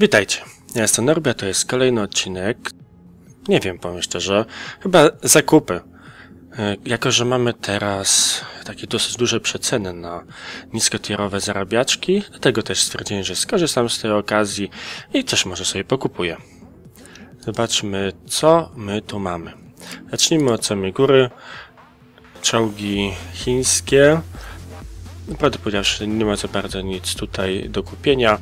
Witajcie, ja jestem Norbia, to jest kolejny odcinek. Nie wiem, powiem szczerze, chyba zakupy. E, Jako, że mamy teraz takie dosyć duże przeceny na niskotierowe zarabiaczki, dlatego też stwierdziłem, że skorzystam z tej okazji i też może sobie pokupuję. Zobaczmy, co my tu mamy. Zacznijmy od samej góry. Czołgi chińskie. Naprawdę powiedziawszy, nie ma za bardzo nic tutaj do kupienia.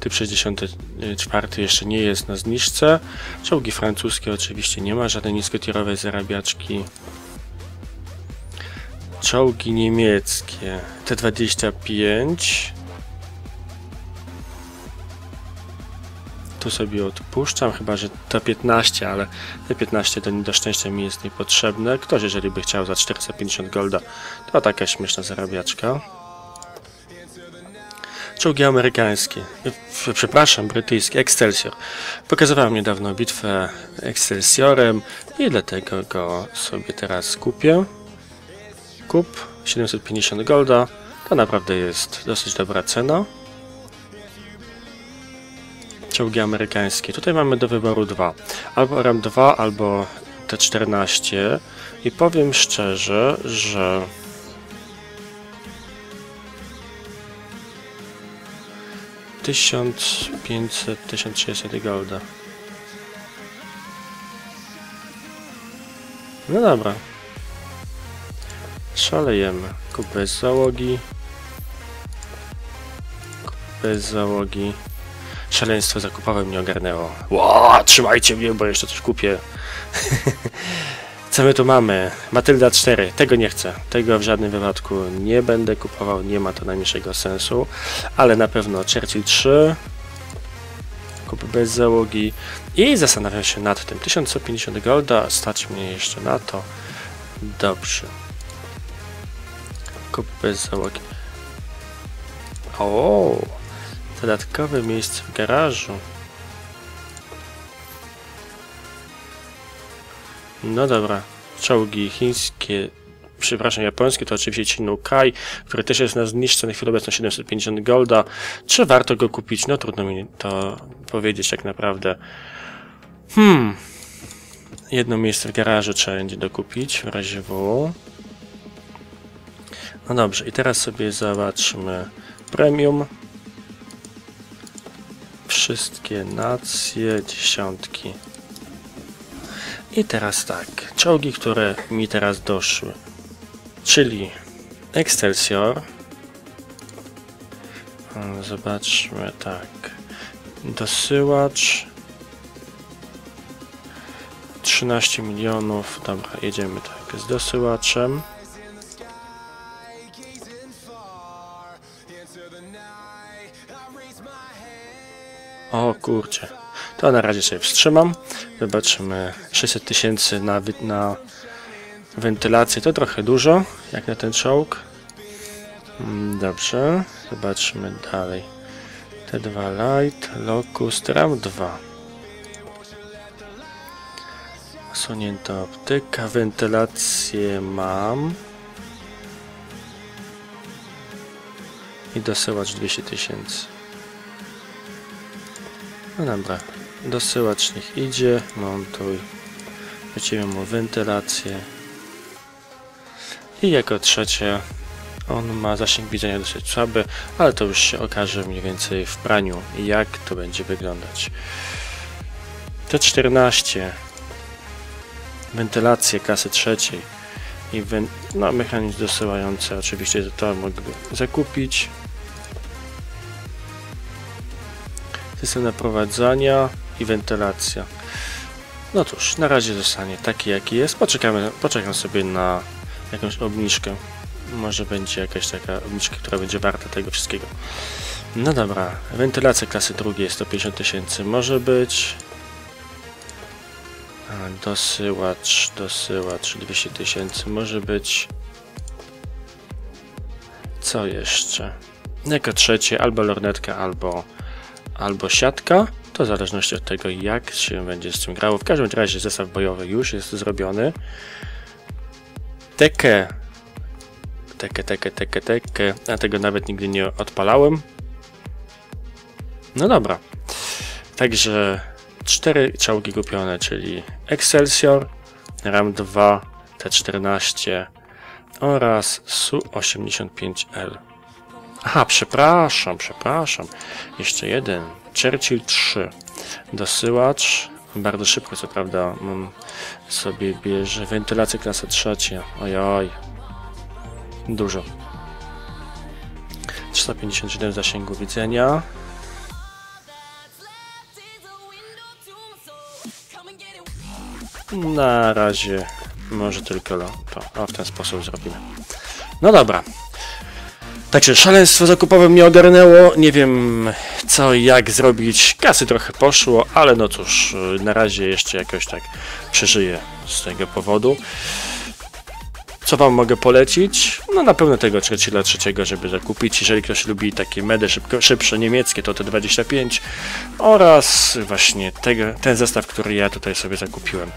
Typ 64 jeszcze nie jest na zniżce. Czołgi francuskie oczywiście nie ma żadnej niskotierowej zarabiaczki. Czołgi niemieckie T25. Tu sobie odpuszczam, chyba że to 15, ale te 15 to do szczęścia mi jest niepotrzebne. Ktoś, jeżeli by chciał za 450 golda, to taka śmieszna zarabiaczka. Czołgi amerykańskie, F- przepraszam, brytyjskie, Excelsior. Pokazywałem niedawno bitwę Excelsiorem i dlatego go sobie teraz kupię. Kup 750 golda, to naprawdę jest dosyć dobra cena. Czołgi amerykańskie, tutaj mamy do wyboru dwa. Albo RAM 2, albo T14 i powiem szczerze, że tysiąc pięćset, tysiąc trzysta golda. No dobra. Szalejemy. Kup bez załogi. Kup bez załogi. Szaleństwo zakupowe mnie ogarnęło. Ło, trzymajcie mnie, bo jeszcze coś kupię. Co my tu mamy? Matylda 4. Tego nie chcę. Tego w żadnym wypadku nie będę kupował. Nie ma to najmniejszego sensu. Ale na pewno Churchill 3. Kup bez załogi. I zastanawiam się nad tym. 1150 golda. Stać mnie jeszcze na to. Dobrze. Kup bez załogi. O, dodatkowe miejsce w garażu. No dobra, czołgi chińskie, przepraszam, japońskie to oczywiście Chinukai, który też jest na zniżce na chwilę obecną 750 golda. Czy warto go kupić? No trudno mi to powiedzieć tak naprawdę. Hmm. Jedno miejsce w garażu trzeba będzie dokupić w razie W. No dobrze, i teraz sobie zobaczmy premium. Wszystkie nacje, dziesiątki. I teraz tak, czołgi, które mi teraz doszły, czyli Excelsior. O, Zobaczmy, tak. Dosyłacz. 13 milionów. Dobra, jedziemy tak z dosyłaczem. O kurczę. To na razie sobie wstrzymam. Zobaczymy. 600 tysięcy na, na wentylację to trochę dużo, jak na ten czołg. Mm, Dobrze. Zobaczmy dalej. T2 Light, Locust, RAM 2. Osunięta optyka, wentylację mam. I dosyłacz 200 tysięcy. No dobra, dosyłacz niech idzie, montuj. Lecimy mu wentylację. I jako trzecie, on ma zasięg widzenia dosyć słaby, ale to już się okaże mniej więcej w praniu, jak to będzie wyglądać. T14, wentylację klasy trzeciej i no, mechanizm dosyłający, oczywiście to mogę zakupić. System naprowadzania i wentylacja. No cóż, na razie zostanie taki jaki jest. Poczekamy, poczekam sobie na jakąś obniżkę. Może będzie jakaś taka obniżka, która będzie warta tego wszystkiego. No dobra, wentylacja klasy drugiej 150 tysięcy może być. Dosyłacz, dosyłacz 200 tysięcy może być. Co jeszcze? Jako trzecie albo lornetka, albo albo siatka, to w zależności od tego jak się będzie z tym grało. W każdym razie zestaw bojowy już jest zrobiony. Tekę, tekę, tekę, tekę, tekę, a tego nawet nigdy nie odpalałem. No dobra. Także cztery czołgi kupione, czyli Excelsior, RAM 2, T14 oraz Su-85L. Aha, przepraszam, przepraszam. Jeszcze jeden. Churchill 3. Dosyłacz. Bardzo szybko, co prawda, sobie bierze. Wentylację klasa trzecia. Ojoj. Dużo. 357 zasięgu widzenia. Na razie może tylko to. O, w ten sposób zrobimy. No dobra. Także szaleństwo zakupowe mnie ogarnęło. Nie wiem co i jak zrobić. Kasy trochę poszło, ale no cóż, na razie jeszcze jakoś tak przeżyję z tego powodu. Co wam mogę polecić? No na pewno tego Churchilla trzeciego, żeby zakupić. Jeżeli ktoś lubi takie medy szybko, szybsze niemieckie, to te 25 oraz właśnie tego, ten zestaw, który ja tutaj sobie zakupiłem.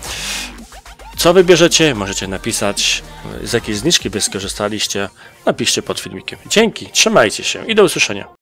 Co wybierzecie? Możecie napisać, z jakiej zniżki by skorzystaliście. Napiszcie pod filmikiem. Dzięki, trzymajcie się i do usłyszenia.